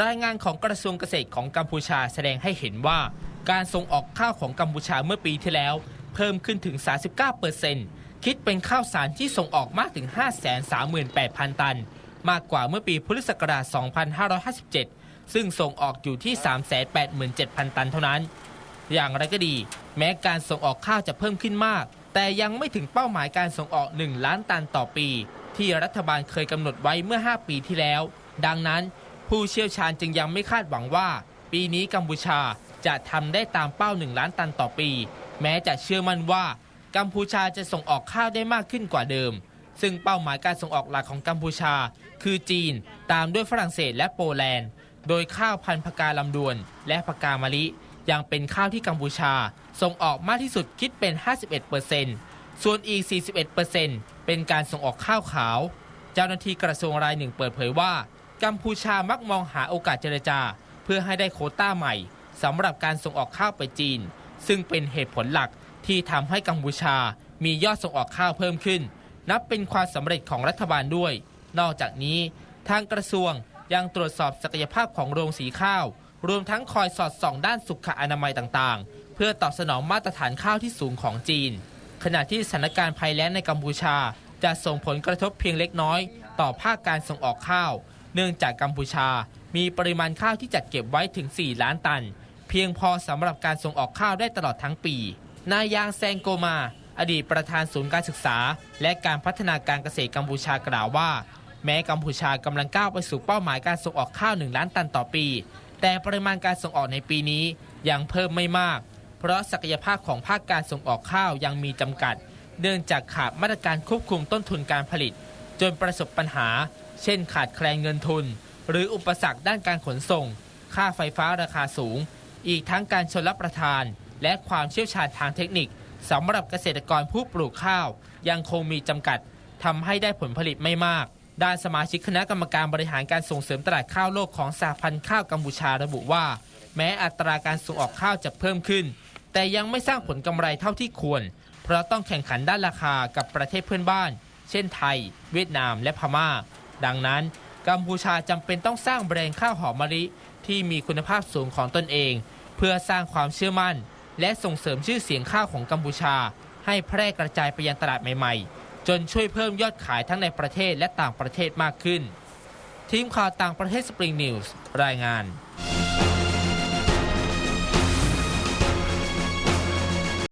รายงานของกระทรวงเกษตรของกัมพูชาแสดงให้เห็นว่า การส่งออกข้าวของกัมพูชาเมื่อปีที่แล้ว เพิ่มขึ้นถึง 39%คิดเป็นข้าวสารที่ส่งออกมากถึง 538,000 ตัน มากกว่าเมื่อปีพุทธศักราช 2557 ซึ่งส่งออกอยู่ที่ 387,000 ตันเท่านั้น อย่างไรก็ดี แม้การส่งออกข้าวจะเพิ่มขึ้นมาก แต่ยังไม่ถึงเป้าหมายการส่งออก 1 ล้านตันต่อปี ที่รัฐบาลเคยกำหนดไว้เมื่อ 5 ปีที่แล้ว ดังนั้น ผู้เชี่ยวชาญจึงยังไม่คาดหวังว่า ปีนี้กัมพูชาจะทำได้ตามเป้า 1 ล้านตันต่อปี แม้จะเชื่อมั่นว่า กัมพูชาจะส่งออกข้าวได้มากขึ้นกว่าเดิม ซึ่งเป้าหมายการส่งออกหลักของกัมพูชา คือจีน ตามด้วยฝรั่งเศสและโปแลนด์ โดยข้าวพันธุ์พกาลำดวน และพกามะลิ ยังเป็นข้าวที่กัมพูชา ส่งออกมากที่สุดคิดเป็น 51%ส่วนอีก 41%เป็นการส่งออกข้าวขาว เจ้าหน้าที่กระทรวงรายหนึ่งเปิดเผยว่า กัมพูชามักมองหาโอกาสเจรจา เพื่อให้ได้โควต้าใหม่สำหรับการส่งออกข้าวไปจีน ซึ่งเป็นเหตุผลหลักที่ทำให้กัมพูชามียอดส่งออกข้าวเพิ่มขึ้น นับเป็นความสำเร็จของรัฐบาลด้วย นอกจากนี้ ทางกระทรวงยังตรวจสอบศักยภาพของโรงสีข้าว รวมทั้งคอยสอดส่องด้านสุขอนามัยต่างๆ เพื่อตอบสนองมาตรฐานข้าวที่สูงของจีน ขณะที่สถานการณ์ภัยแล้งในกัมพูชา จะส่งผลกระทบเพียงเล็กน้อย ต่อภาคการส่งออกข้าว เนื่องจากกัมพูชามีปริมาณข้าวที่จัดเก็บไว้ถึง 4 ล้านตัน เพียงพอสำหรับการส่งออกข้าวได้ตลอดทั้งปี นายยางแซงโกมา อดีตประธานศูนย์การศึกษา และการพัฒนาการเกษตรกัมพูชากล่าวว่า แม้กัมพูชากำลังก้าวไปสู่เป้าหมายการส่งออกข้าว 1 ล้านตันต่อปี แต่ปริมาณการส่งออกในปีนี้ยังเพิ่มไม่มาก เพราะศักยภาพของภาคการส่งออกข้าวยังมีจำกัด เนื่องจากขาดมาตรการควบคุมต้นทุนการผลิต จนประสบปัญหา เช่นขาดแคลนเงินทุน หรืออุปสรรคด้านการขนส่ง ค่าไฟฟ้าราคาสูง อีกทั้งการชนรับประทาน และความเชี่ยวชาญทางเทคนิคสำหรับเกษตรกรผู้ปลูกข้าว ยังคงมีจำกัดทำให้ได้ผลผลิตไม่มาก ด้านสมาชิกคณะกรรมการบริหารการส่งเสริมตลาดข้าวโลกของสหพันธ์ข้าวกัมพูชาระบุว่า แม้อัตราการส่งออกข้าวจะเพิ่มขึ้น แต่ยังไม่สร้างผลกำไรเท่าที่ควร เพราะต้องแข่งขันด้านราคากับประเทศเพื่อนบ้าน เช่นไทย เวียดนามและพม่า ดังนั้น กัมพูชาจำเป็นต้องสร้างแบรนด์ข้าวหอมมะลิ ที่มีคุณภาพสูงของตนเอง เพื่อสร้างความเชื่อมั่น และส่งเสริมชื่อเสียงข้าวของกัมพูชา ให้แพร่กระจายไปยังตลาดใหม่ๆ จนช่วยเพิ่มยอดขายทั้งในประเทศและต่างประเทศมากขึ้น ทีมข่าวต่างประเทศสปริงนิวส์รายงาน